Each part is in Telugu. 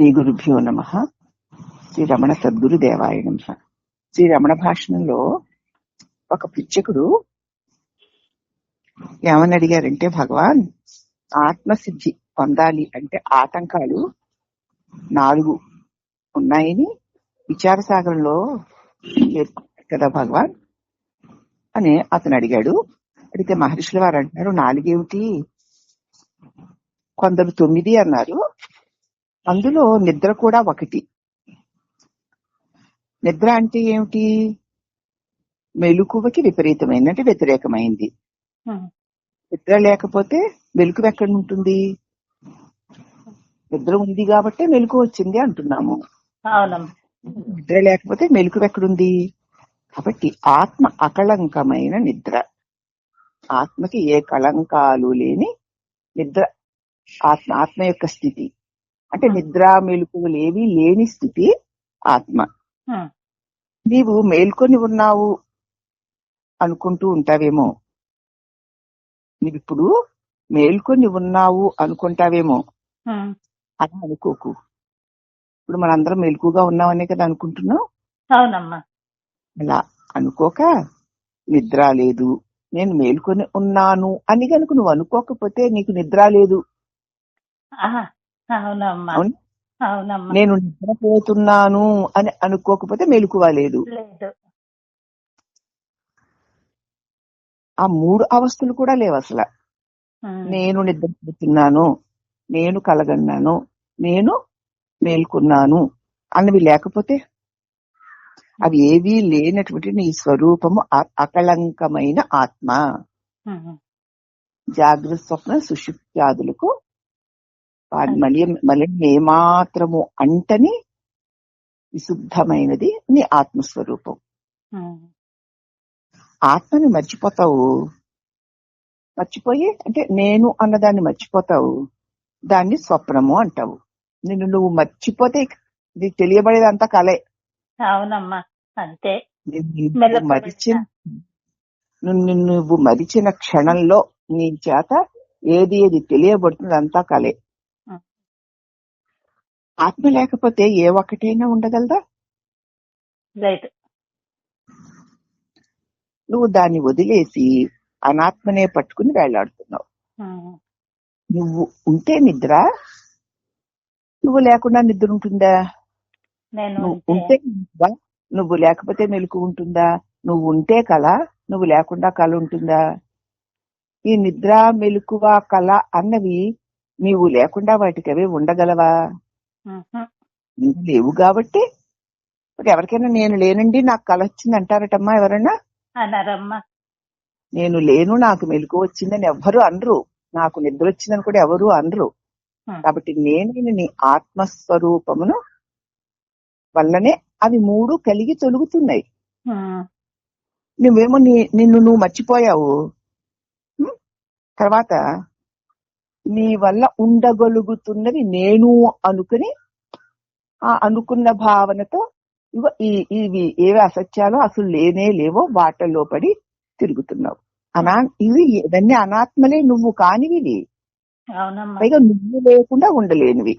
శ్రీ గురుభ్యో నమ. శ్రీ రమణ సద్గురు దేవాయ నమ. శ్రీ రమణ భాషణంలో ఒక పిచ్చకుడు ఏమని అడిగారంటే భగవాన్ ఆత్మసిద్ధి పొందాలి అంటే ఆటంకాలు నాలుగు ఉన్నాయని విచార సాగరంలో కదా భగవాన్? అని అతను అడిగాడు. అడిగితే మహర్షుల వారు అంటున్నారు నాలుగేమిటి? కొందరు తొమ్మిది అన్నారు. అందులో నిద్ర కూడా ఒకటి. నిద్ర అంటే ఏమిటి? మెలకువకి విపరీతమైంది అంటే వ్యతిరేకమైంది. నిద్ర లేకపోతే మెలకువ ఎక్కడ ఉంటుంది? నిద్ర ఉంది కాబట్టి మెలకు వచ్చింది అంటున్నాము. నిద్ర లేకపోతే మెలకువ ఎక్కడుంది? కాబట్టి ఆత్మ అకళంకమైన నిద్ర. ఆత్మకి ఏ కళంకాలు లేని నిద్ర. ఆత్మ ఆత్మ యొక్క స్థితి. అంటే నిద్ర మెలకువలు ఏవి లేని స్థితి ఆత్మ. నీవు మేల్కొని ఉన్నావు అనుకుంటూ ఉంటావేమో. నీవిప్పుడు మేల్కొని ఉన్నావు అనుకుంటావేమో. అని అనుకోకు. ఇప్పుడు మనందరం మెలకుగా ఉన్నామనే కదా అనుకుంటున్నాం. అవునమ్మా. అలా అనుకోక నిద్ర లేదు. నేను మేల్కొని ఉన్నాను అని కనుక నువ్వు అనుకోకపోతే నీకు నిద్ర లేదు. అవునమ్మా. అవును. అవునమ్మా. నేను నిద్రపోతున్నాను అని అనుకోకపోతే మెలకువ లేదు. ఆ మూడు అవస్థలు కూడా లేవు అసలు. నేను నిద్రపోతున్నాను నేను కలగన్నాను నేను మేల్కొన్నాను అన్నవి లేకపోతే అవి ఏవీ లేనటువంటి నీ స్వరూపము అకళంకమైన ఆత్మ. జాగ్రత్త స్వప్న సుషుప్త్యాదులకు మలి మలి ఏమాత్రము అంటని విశుద్ధమైనది నీ ఆత్మస్వరూపం. ఆత్మని మర్చిపోతావు. మర్చిపోయి అంటే నేను అన్నదాన్ని మర్చిపోతావు. దాన్ని స్వప్నము అంటావు. నిన్ను నువ్వు మర్చిపోతే నీకు తెలియబడేదంతా కలే. అవునమ్మా అంతే. మరిచిన నిన్ను నువ్వు మరిచిన క్షణంలో నీ చేత ఏది ఏది తెలియబడుతుంది అంతా కలే. ఆత్మ లేకపోతే ఏ ఒక్కటైనా ఉండగలదా? లేదు నువ్వు దాన్ని వదిలేసి అనాత్మనే పట్టుకుని వేలాడుతున్నావు. నువ్వు ఉంటే నిద్ర నువ్వు లేకుండా నిద్ర ఉంటుందా? నువ్వు ఉంటే నువ్వు లేకపోతే మెలకు ఉంటుందా? నువ్వు ఉంటే కళ నువ్వు లేకుండా కళ ఉంటుందా? ఈ నిద్ర మెలకువ కళ అన్నవి నీవు లేకుండా వాటికి అవి ఉండగలవా? నువ్వు లేవు కాబట్టి మరి ఎవరికైనా నేను లేనండి నాకు కళ వచ్చింది అంటారటమ్మా ఎవరన్నా అన్నారమ్మా. నేను లేను నాకు మెలకు వచ్చిందని ఎవ్వరు అనరు. నాకు నిద్ర వచ్చిందని కూడా ఎవరు అనరు. కాబట్టి నేను నీ ఆత్మస్వరూపమును వల్లనే అవి మూడు కలిగి తొలుగుతున్నాయి. నువ్వేమో నిన్ను నువ్వు మర్చిపోయావు? తర్వాత నీ వల్ల ఉండగలుగుతున్నది నేను అనుకుని ఆ అనుకున్న భావనతో ఈ ఇవి ఏవి అసత్యాలో అసలు లేనే లేవో వాటల్లో పడి తిరుగుతున్నావు. అనా ఇవి ఇవన్నీ అనాత్మలే నువ్వు కానివి ఇవి. పైగా నువ్వు లేకుండా ఉండలేనివి.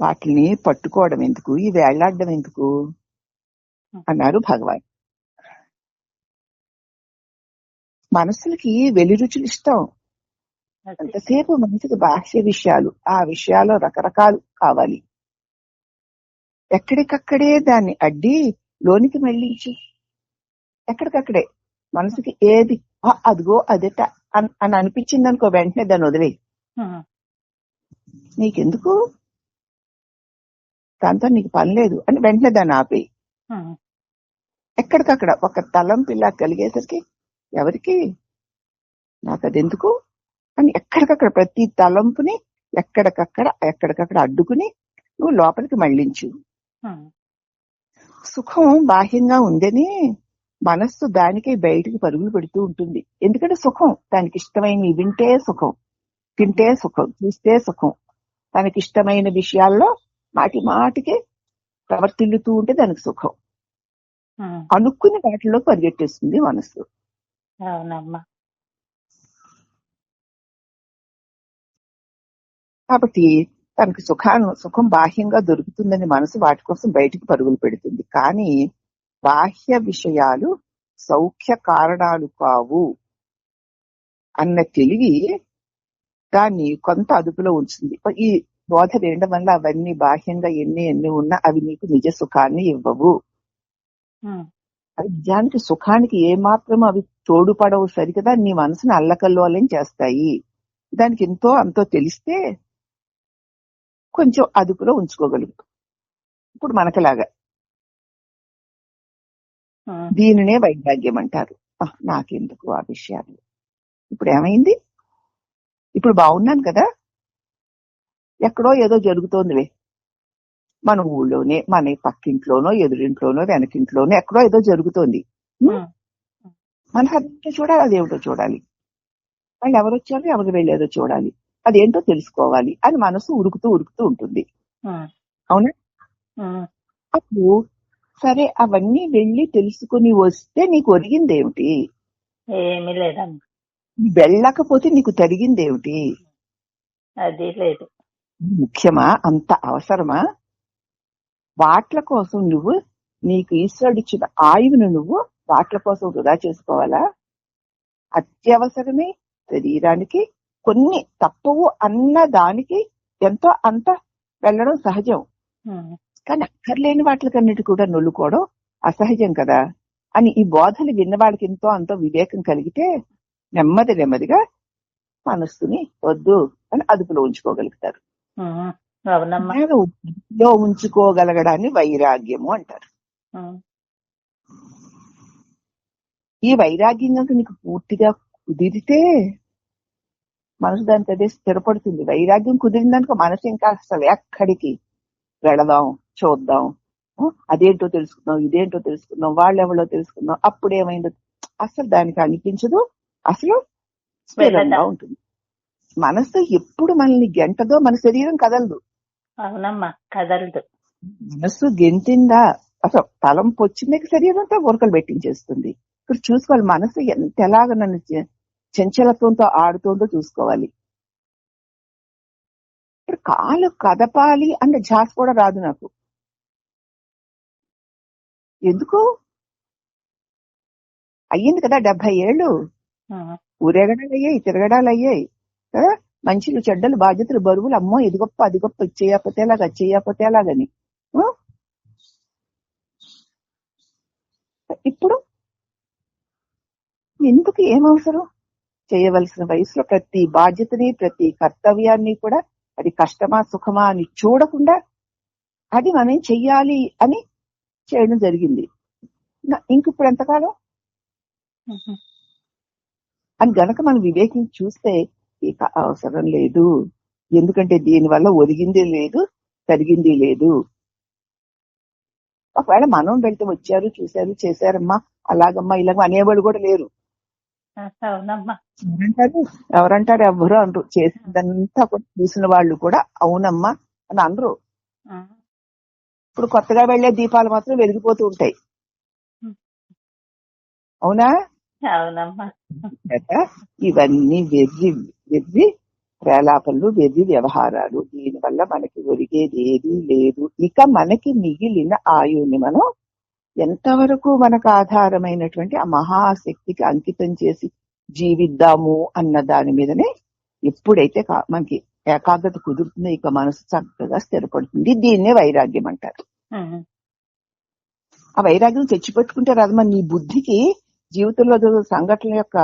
వాటిని పట్టుకోవడం ఎందుకు? ఈ వేళ్ళాడడం ఎందుకు? అన్నారు భగవాన్. మనసులకి వెలి రుచులు ఇష్టం. ఎంతసేపు మనసుకి బాహ్య విషయాలు ఆ విషయాలు రకరకాలు కావాలి. ఎక్కడికక్కడే దాన్ని అడ్డి లోనికి మళ్ళించు ఎక్కడికక్కడే మనసుకి ఏది "ఆ, అదిగో అదట అన్- అని అనిపించింది అనుకో వెంటనే దాన్ని వదిలే నీకెందుకు? దాంతో నీకు పని లేదు అని వెంటనే దాన్ని ఉమ్, ఎక్కడికక్కడ ఒక తలంపు ఇలా కలిగేసరికి ఎవరికి? నాకు అది ఎందుకు అని ఎక్కడికక్కడ ప్రతి తలంపుని ఎక్కడికక్కడ ఎక్కడికక్కడ అడ్డుకుని నువ్వు లోపలికి మళ్ళించు. ఉమ్, సుఖం బాహ్యంగా ఉందని మనస్సు దానికై బయటికి పరుగులు పెడుతూ ఉంటుంది. ఎందుకంటే సుఖం దానికి ఇష్టమైనవి వింటే సుఖం తింటే సుఖం చూస్తే సుఖం. తనకి ఇష్టమైన విషయాల్లో మాటి మాటికి ప్రవర్తిల్లుతూ ఉంటే దానికి సుఖం. అనుకుని వాటిలో పరిగెట్టేస్తుంది మనస్సు. అవునమ్మా. కాబట్టి తనకి సుఖాన్ని సుఖం బాహ్యంగా దొరుకుతుందని మనసు వాటి కోసం బయటికి పరుగులు పెడుతుంది. కానీ బాహ్య విషయాలు సౌఖ్య కారణాలు కావు అన్న తెలివి దాన్ని కొంత అదుపులో ఉంచుతుంది. ఈ బోధ వేయడం వల్ల అవన్నీ బాహ్యంగా ఎన్ని ఎన్ని ఉన్నా అవి నీకు నిజ సుఖాన్ని ఇవ్వవు. నిజానికి సుఖానికి ఏమాత్రం అవి తోడుపడవు సరికదా నీ మనసుని అల్లకల్లోలం చేస్తాయి. దానికి ఎంతో అంతో తెలిస్తే కొంచెం అదుపులో ఉంచుకోగలుగుతాం. ఇప్పుడు మనకలాగా. దీనినే వైరాగ్యం అంటారు. నాకెందుకు ఆ విషయాలు? ఇప్పుడు ఏమైంది? ఇప్పుడు బాగున్నాను కదా? ఎక్కడో ఏదో జరుగుతోందిలే మన ఊళ్ళోనే మన పక్కింట్లోనో ఎదురింట్లోనో వెనకింట్లోనో ఎక్కడో ఏదో జరుగుతోంది. మన హద్దు చూడాలి అదేమిటో చూడాలి. వాళ్ళు ఎవరు వచ్చారో ఎవరు వెళ్ళేదో చూడాలి. అదేంటో తెలుసుకోవాలి అని మనసు ఉరుకుతూ ఉరుకుతూ ఉంటుంది. అవునా? అప్పుడు సరే అవన్నీ వెళ్ళి తెలుసుకుని వస్తే నీకు ఒరిగిందేమిటి? ఏమీ లేదమ్మా. వెళ్ళకపోతే నీకు తరిగిందేమిటి? అది లేదు. ముఖ్యమా? అంత అవసరమా? వాట్ల కోసం నువ్వు నీకు ఈశ్వరుడు ఇచ్చిన ఆయువును నువ్వు వాట్ల కోసం వృధా చేసుకోవాలా? అత్యవసరమే శరీరానికి కొన్ని తప్పవు అన్న దానికి ఎంతో అంత వెళ్ళడం సహజం. కానీ అక్కర్లేని వాటికన్నిటి కూడా నొల్లుకోవడం అసహజం కదా. అని ఈ బోధలు విన్న వాళ్ళకి ఎంతో అంతో వివేకం కలిగితే నెమ్మది నెమ్మదిగా మనస్సుని వద్దు అని అదుపులో ఉంచుకోగలుగుతారు. అదుపులో ఉంచుకోగలగడాన్ని వైరాగ్యము అంటారు. ఈ వైరాగ్యం కనుక నీకు పూర్తిగా కుదిరితే మనసు దానికి అదే స్థిరపడుతుంది. వైరాగ్యం కుదిరిందనుకో మనసు ఇంకా అసలు ఎక్కడికి వెళదాం చూద్దాం. అదేంటో తెలుసుకుందాం ఇదేంటో తెలుసుకుందాం వాళ్ళెవరో తెలుసుకుందాం. అప్పుడు ఏమైందో అసలు దానికి అనిపించదు. అసలు స్థిరంగా? ఉంటుంది. మనసు ఎప్పుడు మనల్ని గెంటదో మన శరీరం కదలదు. అవునమ్మా కదలదు. మనస్సు గెంటిందా? అసలు తలంపు వచ్చిందే శరీరం అంతా ఉరకలు పెట్టించేస్తుంది. ఇప్పుడు చూసుకోవాలి మనసు ఎంత ఎలాగ నన్ను చంచలత్వంతో ఆడుతోందో చూసుకోవాలి. ఇప్పుడు కాలు కదపాలి అంటే ఝాస్ కూడా రాదు నాకు. ఎందుకు? అయ్యింది కదా డెబ్బై ఏళ్ళు. ఊరేగడాలు అయ్యాయి తిరగడాలు అయ్యాయి కదా మంచిలు చెడ్డలు బాధ్యతలు బరువులు అమ్మో ఇది గొప్ప అది గొప్ప ఇది చేయకపోతే ఎలాగా అది చేయకపోతే ఎలాగని. ఆ? ఇప్పుడు? ఎందుకు? ఏం అవసరం చేయవలసిన వయసులో ప్రతి బాధ్యతని ప్రతి కర్తవ్యాన్ని కూడా అది కష్టమా సుఖమా అని చూడకుండా అది మనం చెయ్యాలి అని చేయడం జరిగింది. నా- ఇంక ఇప్పుడు ఎంతకాలం? అని గనక మనం వివేకం చూస్తే ఇక అవసరం లేదు. ఎందుకంటే దీనివల్ల ఒరిగింది లేదు తరిగింది లేదు. ఒకవేళ మనం వెళ్తే వచ్చారు చూశారు చేశారమ్మా అలాగమ్మా ఇలాగ అనేవాళ్ళు కూడా లేరు. అవునమ్మా ఎవరంటారు? ఎవరంటారు? ఎవ్వరు అనరు. చేసిందంతా చూసిన వాళ్ళు కూడా అవునమ్మా అని అనరు. ఇప్పుడు కొత్తగా వెళ్ళే దీపాలు మాత్రం వెలిగిపోతూ ఉంటాయి. అవునా? అవునమ్మా. ఇవన్నీ వెర్రి వెర్రి ప్రేలాపనలు వెర్రి వ్యవహారాలు. దీనివల్ల మనకి ఒరిగేది ఏదీ లేదు. ఇక మనకి మిగిలిన ఆయువుని మనం ఎంతవరకు మనకు ఆధారమైనటువంటి ఆ మహాశక్తికి అంకితం చేసి జీవిద్దాము అన్న దాని మీదనే ఎప్పుడైతే మనకి ఏకాగ్రత కుదురుతుందో ఇక మనసు చక్కగా స్థిరపడుతుంది. దీన్నే వైరాగ్యం అంటారు. ఆ వైరాగ్యం తెచ్చిపెట్టుకుంటే రాదమ్మా నీ బుద్ధికి జీవితంలో జరిగే సంఘటనల యొక్క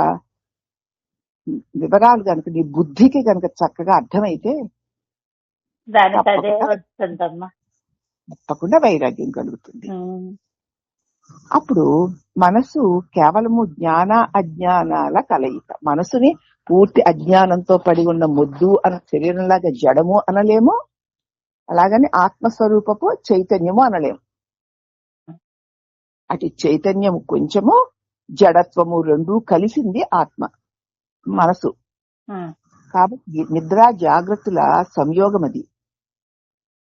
వివరాలు కనుక నీ బుద్ధికి కనుక చక్కగా అర్థమైతే అదే తప్పకుండా. వైరాగ్యం కలుగుతుంది. అప్పుడు మనసు కేవలము జ్ఞాన అజ్ఞానాల కలయిక. మనసుని పూర్తి అజ్ఞానంతో పడి ఉన్న ముద్దు అన్న శరీరంలాగా జడము అనలేము. అలాగని ఆత్మస్వరూపపు చైతన్యము అనలేము. అటు చైతన్యము కొంచెము జడత్వము రెండు కలిసింది ఆత్మ మనసు. కాబట్టి నిద్ర జాగ్రత్తల సంయోగం అది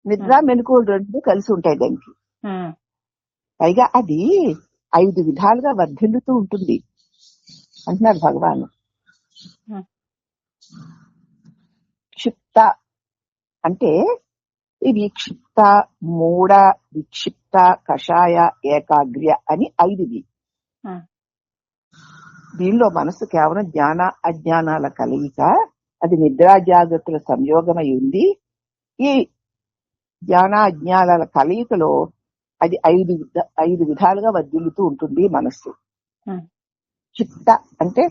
నిద్ర మెలకువలు రెండు కలిసి ఉంటాయి దానికి. పైగా అది ఐదు విధాలుగా వర్ధిల్లుతూ ఉంటుంది అంటున్నారు భగవాన్. క్షిప్త అంటే ఈ విక్షిప్త మూఢ విక్షిప్త కషాయ ఏకాగ్ర్య అని ఐదువి. దీనిలో మనసు కేవలం జ్ఞాన అజ్ఞానాల కలయిక అది నిద్రా జాగ్రత్తల సంయోగమై ఉంది. ఈ జ్ఞాన అజ్ఞానాల కలయికలో అది ఐదు విధ- ఐదు విధాలుగా వర్ధిల్లుతూ ఉంటుంది మనస్సు. ఉమ్, చిత్త అంటే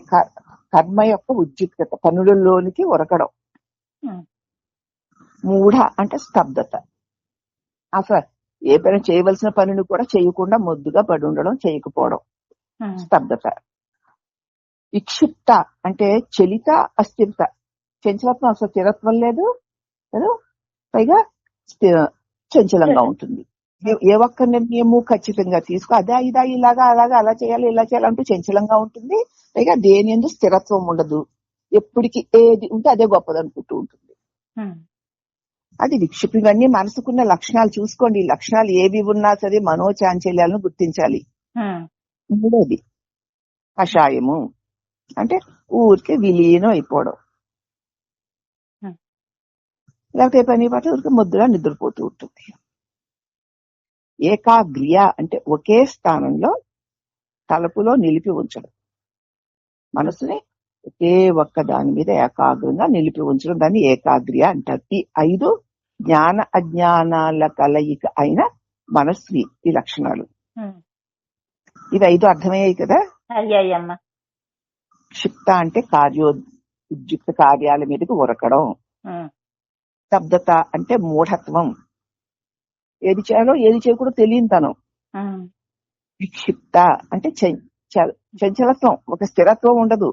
కర్మ యొక్క ఉద్యుక్తత పనులలోనికి ఉరకడం ఉమ్, మూఢ అంటే స్తబ్దత. అసలు ఏ పని చేయవలసిన పనిని కూడా చేయకుండా మొద్దుగా పడి ఉండడం చేయకపోవడం. ఉమ్, స్తబ్దత. విక్షిప్త అంటే చలిత అస్థిరత. చంచలత్వం అసలు స్థిరత్వం లేదు? పైగా చంచలంగా ఉంటుంది. ఏ- ఒక్క నిర్ణయము ఖచ్చితంగా తీసుకో అదా ఇదా ఇలాగా అలాగా అలా చేయాలి ఇలా చేయాలంటూ చంచలంగా ఉంటుంది. పైగా దేని ఎందు స్థిరత్వం ఉండదు. ఎప్పటికి ఏది ఉంటే అదే గొప్పది అనుకుంటూ ఉంటుంది. అది విక్షిప్త ఇవన్నీ మనసుకున్న లక్షణాలు చూసుకోండి. ఈ లక్షణాలు ఏవి ఉన్నా సరే మనోచాంచల్యాలను గుర్తించాలి. మూడోది కషాయము. అంటే ఊరికే విలీనం అయిపోవడం. లేకపోతే పని పాటు ఊరికే ముద్దుగా నిద్రపోతూ ఉంటుంది. ఏకాగ్రియ అంటే ఒకే స్థానంలో తలుపులో నిలిపి ఉంచడం. మనసుని ఒకే ఒక్క దాని మీద ఏకాగ్రంగా నిలిపి ఉంచడం. దాన్ని ఏకాగ్రియ అంటారు. ఈ ఐదు జ్ఞాన అజ్ఞానాల కలయిక అయిన మనస్వి ఈ లక్షణాలు. ఇవి ఐదు అర్థమయ్యాయి కదా? అయ్యాయమ్మా. క్షిప్త అంటే కార్యో ఉద్యుక్త కార్యాల మీదకి ఉరకడం. స్తబ్దత అంటే మూఢత్వం. ఏది చేయాలో ఏది చేయకూడదో తెలియనితనం ఉమ్, విక్షిప్త అంటే చంచలత్వం. ఒక స్థిరత్వం ఉండదు.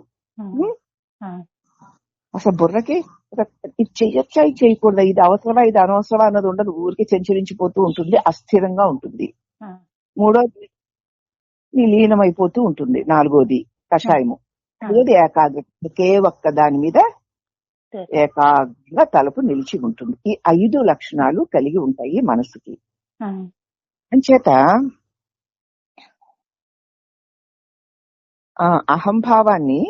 అసలు బుర్రకి ఇది చెయ్యొచ్చా? ఇది చేయకూడదా ఇది అవసరమా? ఇది అనవసరమా? అన్నది ఉండదు. ఊరికి చెంచరించిపోతూ ఉంటుంది. అస్థిరంగా ఉంటుంది. మూడోది విలీనమైపోతూ ఉంటుంది. నాలుగోది కషాయము. ఐదోది ఏకాగ్రత ఒకే ఒక్క దాని మీద ఏకాగ్రంగా తలుపు నిలిచి ఉంటుంది. ఈ ఐదు లక్షణాలు కలిగి ఉంటాయి మనసుకి అంచేత అహంభావాన్ని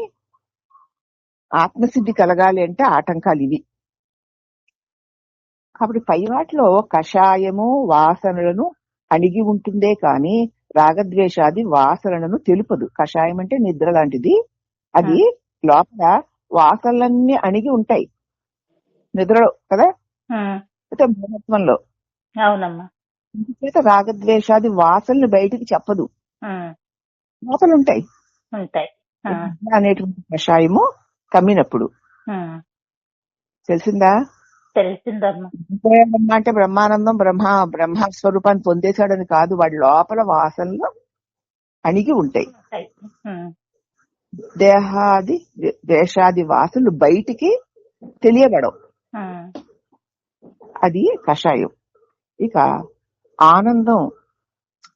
ఆత్మసిద్ధి కలగాలి అంటే ఆటంకాలు ఇవి. కాబట్టి పై వాటిలో కషాయము వాసనలను అణిగి ఉంటుందే కాని రాగద్వేషాది వాసనలను తెలుపదు. కషాయం అంటే నిద్ర లాంటిది. అది లోపల వాసనలన్నీ అణిగి ఉంటాయి. నిద్రలో కదా? అయితే మూఢత్వంలో అవునమ్మా. చేత రాగద్వేషాది వాసనలు బయటికి చెప్పదు. లోపల ఉంటాయి. ఉంటాయి అనేటువంటి కషాయము కమ్మినప్పుడు. తెలిసిందా? తెలిసిందమ్మా. అంటే బ్రహ్మానందం బ్రహ్మ బ్రహ్మ స్వరూపాన్ని పొందేశాడని కాదు. వాడి లోపల వాసనలు అణిగి ఉంటాయి. దేహాది దేశాది వాసనలు బయటికి తెలియబడవు. అది కషాయం. ఇక ఆనందం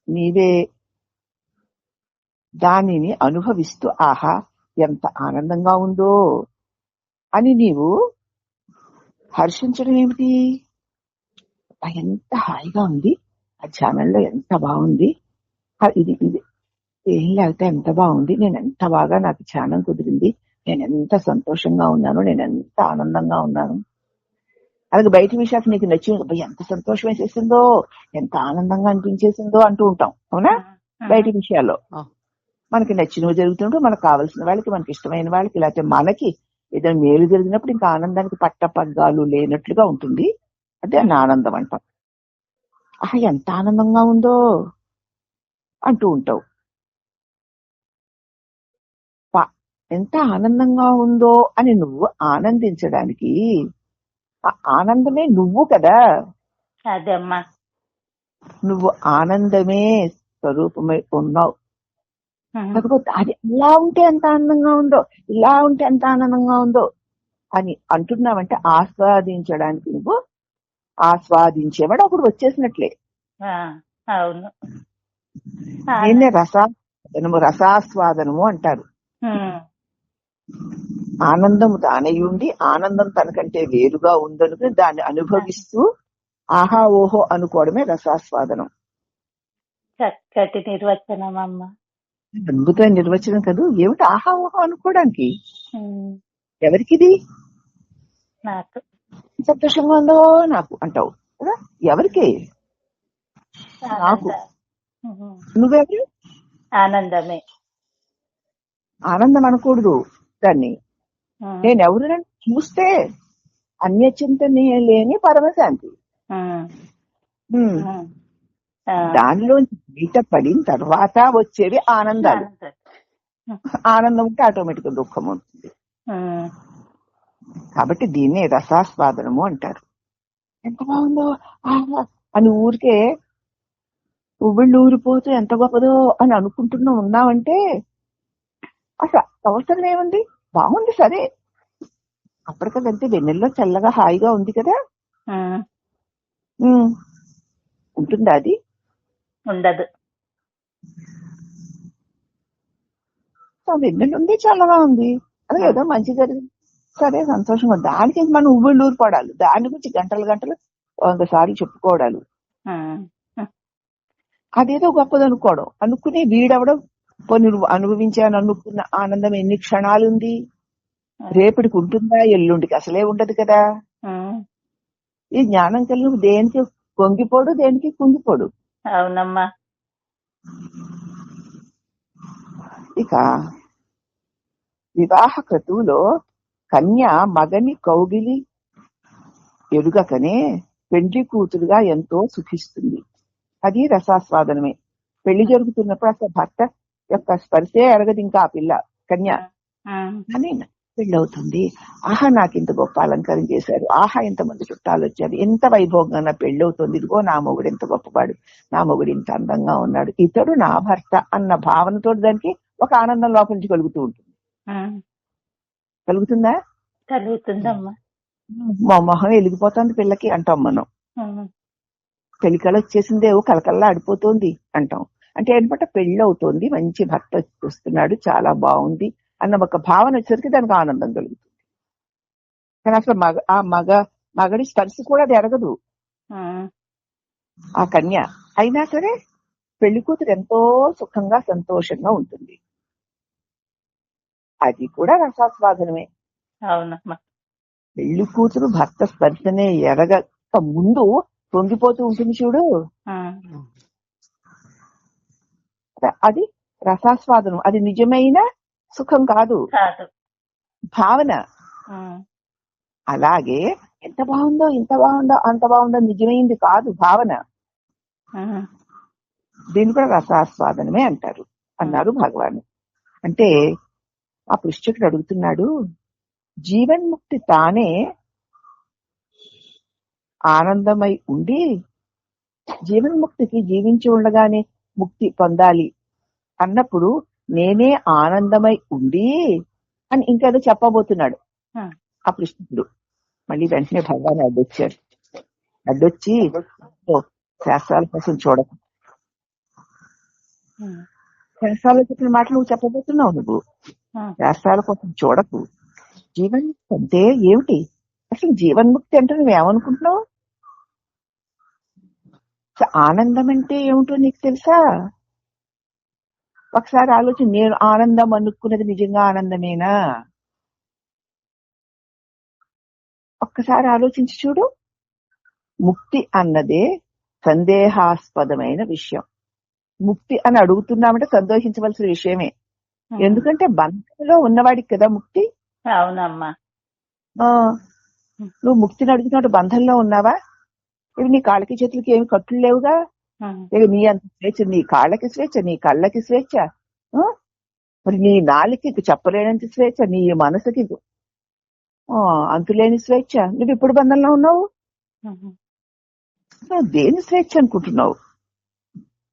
నీవే దానిని అనుభవిస్తూ ఆహా ఎంత ఆనందంగా ఉందో అని నీవు హర్షించడం ఏమిటి? ఎంత హాయిగా ఉంది. ఆ ఛానల్లో ఎంత బాగుంది. ఇది ఇది ఏం లేకపోతే ఎంత బాగుంది నేను ఎంత బాగా నాకు ఛానల్ కుదిరింది నేను ఎంత సంతోషంగా ఉన్నాను నేను ఎంత ఆనందంగా ఉన్నాను. అలాగే బయట విషయాలు నీకు నచ్చింది ఎంత సంతోషం వేసేసిందో ఎంత ఆనందంగా అనిపించేసిందో అంటూ ఉంటాం అవునా? బయట విషయాల్లో. మనకి నచ్చినవి జరుగుతుంటూ మనకు కావాల్సిన వాళ్ళకి మనకి ఇష్టమైన వాళ్ళకి లేకపోతే మనకి ఏదైనా మేలు జరిగినప్పుడు ఇంకా ఆనందానికి పట్టపగ్గాలు లేనట్లుగా ఉంటుంది. అదే నా ఆనందం అంటాం. ఆహా ఎంత ఆనందంగా ఉందో అంటూ ఉంటావు. ఎంత ఆనందంగా ఉందో అని నువ్వు ఆనందించడానికి ఆ ఆనందమే నువ్వు కదా. అదే అమ్మా నువ్వు ఆనందమే స్వరూపమై ఉన్నావు. కాకపోతే అది ఇలా ఉంటే ఎంత ఆనందంగా ఉందో ఇలా ఉంటే ఎంత ఆనందంగా ఉందో అని అంటున్నావంటే ఆస్వాదించడానికి నువ్వు ఆస్వాదించేవాడు అప్పుడు వచ్చేసినట్లే. అవును. దీన్నే రసాస్వాదనము రసాస్వాదనము అంటారు. ఆనందము తానయుండి ఆనందం తనకంటే వేరుగా ఉందనుకుని దాన్ని అనుభవిస్తూ ఆహా ఓహో అనుకోవడమే రసాస్వాదనం. చక్కటి నిర్వచనం అమ్మా. అద్భుతమైన నిర్వచనం కదా. ఏమిటి ఆహా ఓహో అనుకోవడానికి? ఎవరికిది? నాకు. సంతోషంగా ఉందో నాకు అంటావు కదా? ఎవరికి? నాకు. ఆనంద. నువ్వెవరు? ఆనందమే. ఆనందం అనకూడదు. దాన్ని. నేను ఎవరు చూస్తే అన్యచింతనే లేని పరమశాంతి. దానిలో బయట పడిన తర్వాత వచ్చేవి ఆనందాలు. ఆనందం. ఆనందం ఉంటే ఆటోమేటిక్ దుఃఖం ఉంటుంది. కాబట్టి దీన్నే రసాస్వాదనము అంటారు. ఎంత బాగుందో అని ఊరికే ఉవ్విళ్ళు ఊరిపోతూ ఎంత గొప్పదో అని అనుకుంటున్నా ఉన్నామంటే అసలు అవసరం ఏముంది? బాగుంది సరే. అప్పటికదంతే వెన్నెల్లో చల్లగా హాయిగా ఉంది కదా. ఉంటుందా అది? ఉండదు. వెన్నెల ఉంది చల్లగా ఉంది. అది ఏదో మంచి జరిగింది సరే సంతోషంగా. దానికి మనం ఉవ్విళ్ళు ఊరిపడాలి దాని గురించి గంటలు గంటలు వంద సార్లు చెప్పుకోవడాలు. అదేదో గొప్పది అనుకోవడం అనుకుని వీడవడం నువ్వు అనుభవించాను అనుకున్న ఆనందం ఎన్ని క్షణాలు ఉంది రేపటికి ఉంటుందా? ఎల్లుండికి అసలే ఉండదు కదా. ఈ జ్ఞానం కలిగి దేనికి పొంగిపోడు దేనికి కుంగిపోడు? అవునమ్మా. ఇక వివాహ క్రతువులో కన్య మగని కౌగిలి ఎరుగకనే పెండ్లి కూతురుగా ఎంతో సుఖిస్తుంది. అది రసాస్వాదనమే. పెళ్ళి జరుగుతున్నప్పుడు అసలు భర్త యొక్క స్పర్శే ఎరగదు ఇంకా ఆ పిల్ల. కన్య. కానీ పెళ్ళవుతుంది ఆహా నాకు ఇంత గొప్ప అలంకారం చేశారు. ఆహా ఎంతమంది చుట్టాలు వచ్చారు. ఎంత వైభోగంగా నా పెళ్ళవుతుంది ఇదిగో నా మొగుడు ఎంత గొప్పవాడు. నా మొగుడు ఇంత అందంగా ఉన్నాడు. ఇతడు నా భర్త అన్న భావనతో దానికి ఒక ఆనందం లోపల నుంచి కలుగుతూ ఉంటుంది. కలుగుతుందా? కలుగుతుందమ్మా. మా మొహం వెలిగిపోతుంది పిల్లకి అంటాం మనం. ఉమ్. పెళ్ళికల వచ్చేసిందే ఓ కలకల్లా ఆడిపోతుంది అంటాం. అంటే ఏంటంటే పెళ్ళి అవుతోంది మంచి భర్త వస్తున్నాడు చాలా బాగుంది అన్న ఒక భావన వచ్చేసరికి దానికి ఆనందం కలుగుతుంది కానీ అసలు మగ ఆ మగ మగడి స్పర్శ కూడా అది ఎరగదు. ఆ. కన్య అయినా సరే పెళ్ళి కూతురు ఎంతో సుఖంగా సంతోషంగా ఉంటుంది. అది కూడా రసాస్వాదనమే. అవునమ్మా. పెళ్ళి కూతురు భర్త స్పర్శనే ఎరగక ముందు పొంగిపోతూ ఉంటుంది చూడు. అది రసాస్వాదనం. అది నిజమైన సుఖం కాదు. భావన. అలాగే ఎంత బాగుందో ఇంత బాగుందో అంత బాగుందో నిజమైంది కాదు భావన. దీన్ని కూడా రసాస్వాదనమే అంటారు అన్నారు భగవాన్. అంటే ఆ పృష్ఠకుడు అడుగుతున్నాడు జీవన్ముక్తి తానే ఆనందమై ఉండి జీవన్ముక్తికి జీవించి ఉండగానే ముక్తి పొందాలి. అన్నప్పుడు నేనే ఆనందమై ఉండి అని ఇంకేదో చెప్పబోతున్నాడు. ఆ. కృష్ణుడు. మళ్ళీ వెంటనే భగవాన్ అడ్డొచ్చాడు. అడ్డొచ్చి "ఓ, శాస్త్రాల కోసం చూడకు. శాస్త్రాలు చెప్పిన మాటలు నువ్వు చెప్పబోతున్నావు నువ్వు. శాస్త్రాల కోసం చూడకు. జీవన్ముక్తి అంటే ఏమిటి? అసలు జీవన్ముక్తి అంటే నువ్వేమనుకుంటున్నావు? ఆనందం అంటే ఏమిటో నీకు తెలుసా? ఒకసారి ఆలోచన నేను ఆనందం అనుకున్నది నిజంగా ఆనందమేనా? ఒక్కసారి ఆలోచించి చూడు. ముక్తి అన్నదే సందేహాస్పదమైన విషయం. ముక్తి అని అడుగుతున్నామంటే సంతోషించవలసిన విషయమే. ఎందుకంటే బంధంలో ఉన్నవాడికి కదా ముక్తి? అవునమ్మా. నువ్వు ముక్తిని అడుగుతున్నట్టు బంధంలో ఉన్నావా? ఇవి నీ కాళ్ళకి చేతులకి ఏమి కట్టులు లేవుగా. ఇక నీ అంత స్వేచ్ఛ నీ కాళ్ళకి స్వేచ్ఛ నీ కళ్ళకి స్వేచ్ఛ? మరి నీ నాలుగుకి చెప్పలేనంత స్వేచ్ఛ నీ మనసుకి ఆ, అంతులేని స్వేచ్ఛ. నువ్వు ఇప్పుడు బంధంలో ఉన్నావు? దేని స్వేచ్ఛ అనుకుంటున్నావు?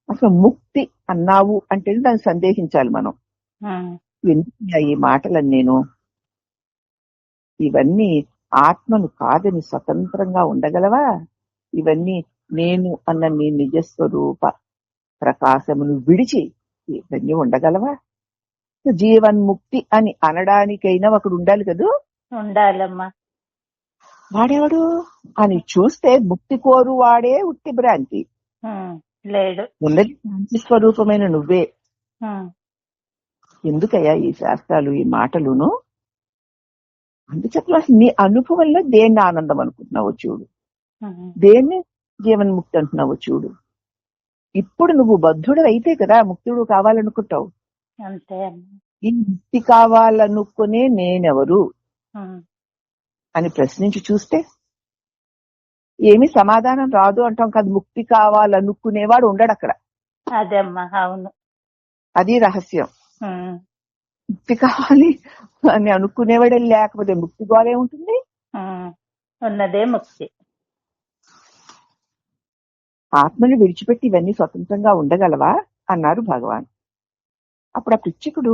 అసలు ముక్తి అన్నావు అంటే దాన్ని సందేహించాలి మనం. ఎందుకు ఈ మాటలని నేను. ఇవన్నీ ఆత్మను కాదని స్వతంత్రంగా ఉండగలవా? ఇవన్నీ నేను అన్న నీ నిజస్వరూప ప్రకాశమును విడిచి ఇవన్నీ ఉండగలవా? జీవన్ముక్తి అని అనడానికైనా ఒకడు ఉండాలి కదూ? ఉండాలమ్మా. వాడెవడు? అని చూస్తే ముక్తి కోరు వాడే ఉట్టి భ్రాంతి. లేడు. ఉన్నది శాంతి స్వరూపమైన నువ్వే. ఎందుకయ్యా ఈ శాస్త్రాలు ఈ మాటలును? అందుచేత నీ అనుభవంలో దేన్ని ఆనందం అనుకుంటున్నావు చూడు. దేన్ని? జీవన్ముక్తి అంటున్నావు చూడు. ఇప్పుడు నువ్వు బద్ధుడు అయితే కదా ముక్తుడు కావాలనుకుంటావు. అంతే ఈ ముక్తి కావాలనుకునే నేనెవరు? అని ప్రశ్నించి చూస్తే ఏమి సమాధానం రాదు అంటాం కాదు. ముక్తి కావాలనుకునేవాడు ఉండడు అక్కడ అవును. అది రహస్యం. ముక్తి కావాలి అని అనుకునేవాడే లేకపోతే ముక్తి గోలే ఉంటుంది? ఉన్నదే ముక్తి. ఆత్మని విడిచిపెట్టి ఇవన్నీ స్వతంత్రంగా ఉండగలవా? అన్నారు భగవాన్. అప్పుడు ఆ పిచ్చికుడు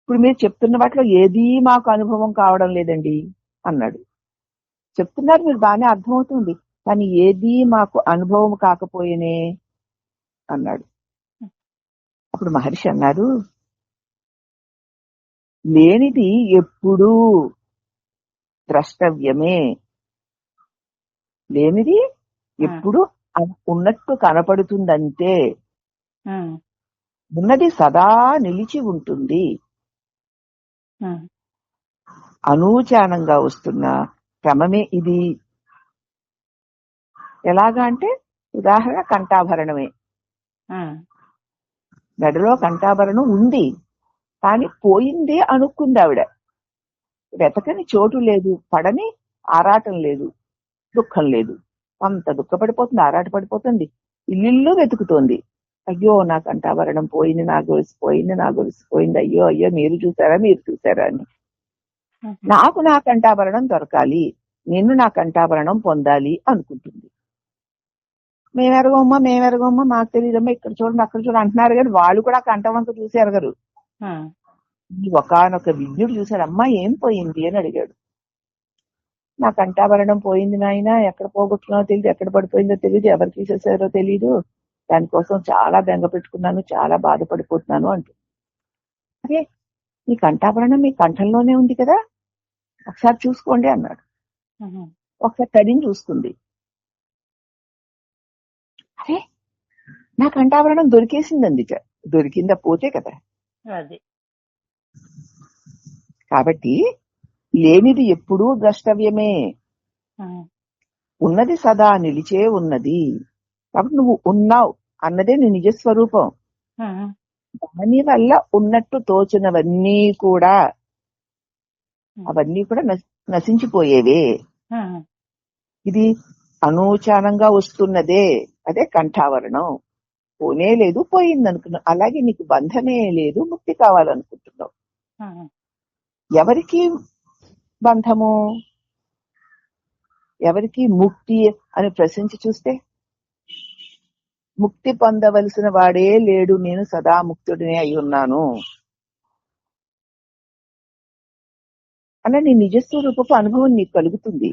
ఇప్పుడు మీరు చెప్తున్న వాటిలో ఏదీ మాకు అనుభవం కావడం లేదండి అన్నాడు. చెప్తున్నారు మీరు బాగానే అర్థమవుతుంది కానీ ఏదీ మాకు అనుభవం కాకపోయేనే అన్నాడు. అప్పుడు మహర్షి అన్నారు లేనిది ఎప్పుడూ ద్రష్టవ్యమే. లేనిది ఎప్పుడు ఉన్నట్టు కనపడుతుందంటే ఉన్నది సదా నిలిచి ఉంటుంది. అనూచానంగా వస్తున్న క్రమమే ఇది. ఎలాగా అంటే ఉదాహరణ కంఠాభరణమే. మెడలో కంఠాభరణం ఉంది. కానీ పోయిందే అనుకుంది ఆవిడ. వెతకని చోటు లేదు. పడని ఆరాటం లేదు. దుఃఖం లేదు. అంత దుఃఖపడిపోతుంది ఆరాట పడిపోతుంది. ఇల్లు వెతుకుతోంది. అయ్యో నా కంఠాభరణం పోయింది నా గొలుసు పోయింది నా గొలుసు పోయింది. అయ్యో అయ్యో మీరు చూసారా మీరు చూసారా అని. నాకు నా కంఠాభరణం దొరకాలి. నేను నా కంఠాభరణం పొందాలి అనుకుంటుంది. మేమెరగమ్మా మేమెరగమ్మా మాకు తెలియదమ్మా ఇక్కడ చూడండి అక్కడ చూడండి అంటున్నారు కానీ వాళ్ళు కూడా కంఠం అంతా చూసి ఎరగరు. ఒకనొక విజ్ఞుడు చూశాడు అమ్మా ఏం పోయింది అని అడిగాడు. నా కంఠాభరణం పోయింది నాయన. ఎక్కడ పోగొట్టుకున్నావో తెలియదు ఎక్కడ పడిపోయిందో తెలియదు ఎవరు తీసేసారో తెలియదు దానికోసం చాలా బెంగ పెట్టుకున్నాను చాలా బాధపడిపోతున్నాను అంటూ. అరే మీ కంఠాభరణం మీ కంఠంలోనే ఉంది కదా? ఒకసారి చూసుకోండి అన్నాడు. ఒకసారి తడిని చూసుకుంది. అరే నా కంఠాభరణం దొరికేసిందండి ఇక. దొరికిందా పోతే కదా? అది. కాబట్టి లేనిది ఎప్పుడూ ద్రష్టవ్యమే. ఉన్నది సదా నిలిచే ఉన్నది. కాబట్టి నువ్వు ఉన్నావు అన్నదే నీ నిజ స్వరూపం. ఉమ్, దాని వల్ల ఉన్నట్టు తోచినవన్నీ కూడా అవన్నీ కూడా నశ- నశించిపోయేవే. ఇది అనూచానంగా వస్తున్నదే. అదే కంఠావరణం. పోనే లేదు పోయింది అనుకున్నావు అలాగే నీకు బంధమే లేదు ముక్తి కావాలనుకుంటున్నావు. ఎవరికి బంధము? ఎవరికి ముక్తి అని ప్రశ్నించి చూస్తే ముక్తి పొందవలసిన వాడే లేడు నేను సదా ముక్తుడినే అయి ఉన్నాను. అన్న నీ నిజస్వరూపపు అనుభవం నీకు కలుగుతుంది.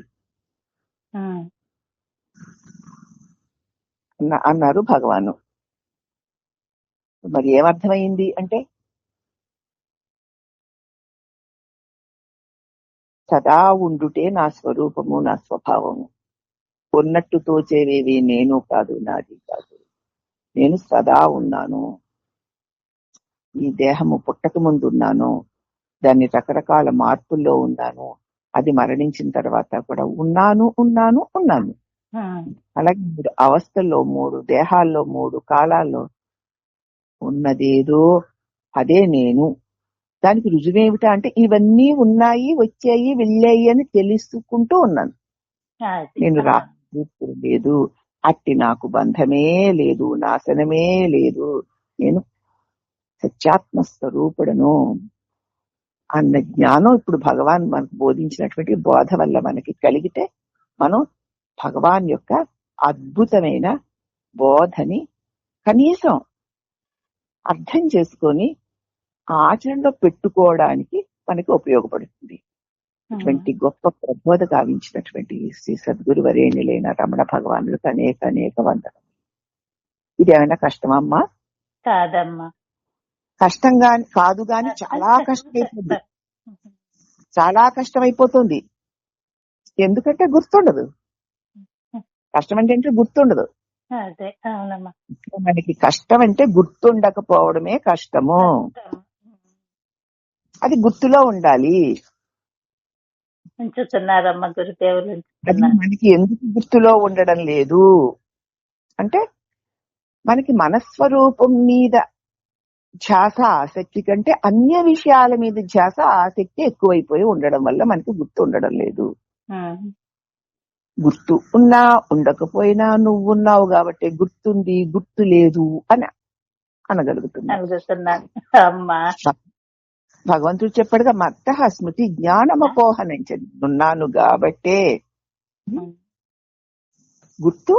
అన్నారు భగవాను. మరి ఏమర్థమైంది అంటే సదా ఉండుటే నా స్వరూపము నా స్వభావము. ఉన్నట్టు తోచేవేవి నేను కాదు నాది కాదు. నేను సదా ఉన్నాను. ఈ దేహము పుట్టక ముందు ఉన్నాను. దాన్ని రకరకాల మార్పుల్లో ఉన్నాను. అది మరణించిన తర్వాత కూడా ఉన్నాను ఉన్నాను ఉన్నాను. అలాగే మూడు అవస్థల్లో మూడు దేహాల్లో మూడు కాలాల్లో ఉన్నదేదో అదే నేను. దానికి రుజువేమిటా అంటే ఇవన్నీ ఉన్నాయి వచ్చాయి వెళ్ళాయి అని తెలుసుకుంటూ ఉన్నాను. నేను రా ఇప్పుడు లేదు అట్టి నాకు బంధమే లేదు నాశనమే లేదు. నేను సత్యాత్మ స్వరూపుడను అన్న జ్ఞానం ఇప్పుడు భగవాన్ మనకు బోధించినటువంటి బోధ వల్ల మనకి కలిగితే మనం భగవాన్ యొక్క అద్భుతమైన బోధని కనీసం అర్థం చేసుకొని ఆచరణలో పెట్టుకోవడానికి మనకి ఉపయోగపడుతుంది. ఇటువంటి గొప్ప ప్రబోధ గావించినటువంటి శ్రీ సద్గురు వరేణ్యులైన రమణ భగవానులకు అనేక అనేక వందనం ఇది ఏమైనా కష్టమమ్మా కాదమ్మా. కష్టంగా కాదు గాని చాలా కష్టమైపోతుంది. చాలా కష్టమైపోతుంది. ఎందుకంటే గుర్తుండదు. కష్టం అంటే ఏంటంటే గుర్తుండదు మనకి కష్టం అంటే గుర్తుండకపోవడమే కష్టము. అది గుర్తులో ఉండాలి. ఉంచుతున్నారమ్మా గురుదేవులు మనకి ఎందుకు గుర్తులో ఉండడం లేదు? అంటే మనకి మనస్వరూపం మీద ధ్యాస ఆసక్తి కంటే అన్య విషయాల మీద ధ్యాస ఆసక్తి ఎక్కువైపోయి ఉండడం వల్ల మనకి గుర్తు ఉండడం లేదు. గుర్తు ఉన్నా ఉండకపోయినా నువ్వు ఉన్నావు కాబట్టి గుర్తుంది గుర్తు లేదు అని అనగలుగుతున్నా. భగవంతుడు చెప్పాడుగా మత్త స్మృతి జ్ఞానమపోహ నుంచి ఉన్నాను కాబట్టే గుర్తు?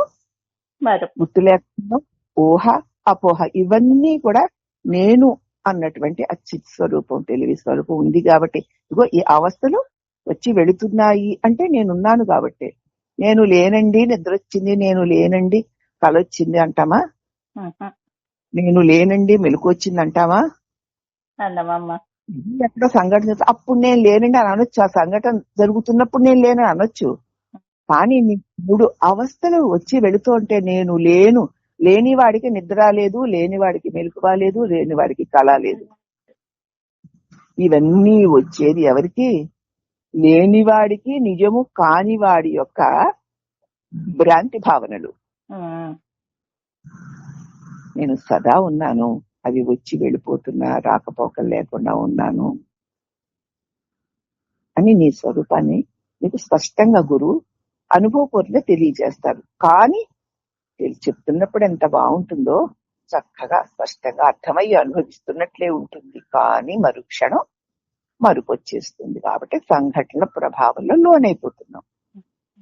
గుర్తు లేకుండా ఊహ అపోహ ఇవన్నీ కూడా నేను అన్నటువంటి అచ్యుత్ స్వరూపం తెలివి స్వరూపం ఉంది కాబట్టి ఇగో ఈ అవస్థలు వచ్చి వెళుతున్నాయి అంటే నేనున్నాను కాబట్టి. నేను లేనండి నిద్ర వచ్చింది నేను లేనండి కలొచ్చింది అంటామా? నేను లేనండి మెలకు వచ్చింది అంటామా ఇది ఎక్కడో సంఘటన జరుగుతుంది. అప్పుడు నేను లేనండి అని అనొచ్చు. ఆ సంఘటన జరుగుతున్నప్పుడు నేను లేనని అనొచ్చు. కానీ మూడు అవస్థలు వచ్చి వెళుతూ ఉంటే నేను లేను. లేని వాడికి నిద్ర లేదు లేని వాడికి మెలకువ లేదు లేని వాడికి కళ లేదు. ఇవన్నీ వచ్చేది ఎవరికి? లేని వాడికి నిజము కాని వాడి యొక్క భ్రాంతి భావనలు. నేను సదా ఉన్నాను. అవి వచ్చి వెళ్ళిపోతున్నా రాకపోకలు లేకుండా ఉన్నాను అని నీ స్వరూపాన్ని నీకు స్పష్టంగా గురువు అనుభవపూర్తిగా తెలియజేస్తారు. కానీ తెలి- చెప్తున్నప్పుడు ఎంత బాగుంటుందో చక్కగా స్పష్టంగా అర్థమయ్యి అనుభవిస్తున్నట్లే ఉంటుంది. కానీ మరుక్షణం మరుపొచ్చేస్తుంది కాబట్టి సంఘటనల ప్రభావంలో లోనైపోతున్నాం.